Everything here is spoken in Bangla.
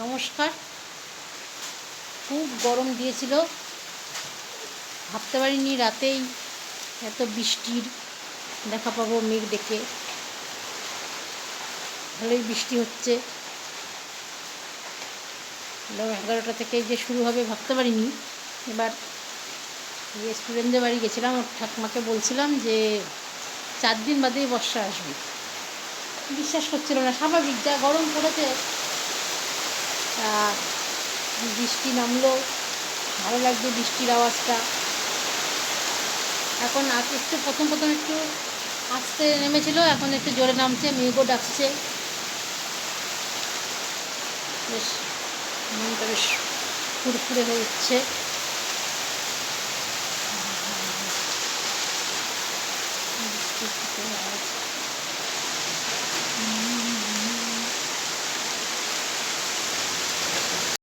নমস্কার। খুব গরম দিয়েছিল। ভাবতে পারিনি রাতেই এত বৃষ্টির দেখা পাবো মেঘ দেখে ভালোই বৃষ্টি হচ্ছে। এগারোটা থেকে যে শুরু হবে ভাবতে পারিনি। এবার স্টুডেন্টদের বাড়ি গেছিলাম ঠাকুমাকে বলছিলাম যে চার দিন বাদেই বর্ষা আসবে। বিশ্বাস করছিল না, স্বাভাবিক যা গরম পড়েছে তা বৃষ্টি নামলো। ভালো লাগবে বৃষ্টির আওয়াজটা। এখন একটু, প্রথম প্রথম একটু আসতে নেমেছিল, এখন একটু জোরে নামছে, মেঘও ডাকছে। বেশ, মনটা বেশ ফুরফুরে হয়ে উঠছে।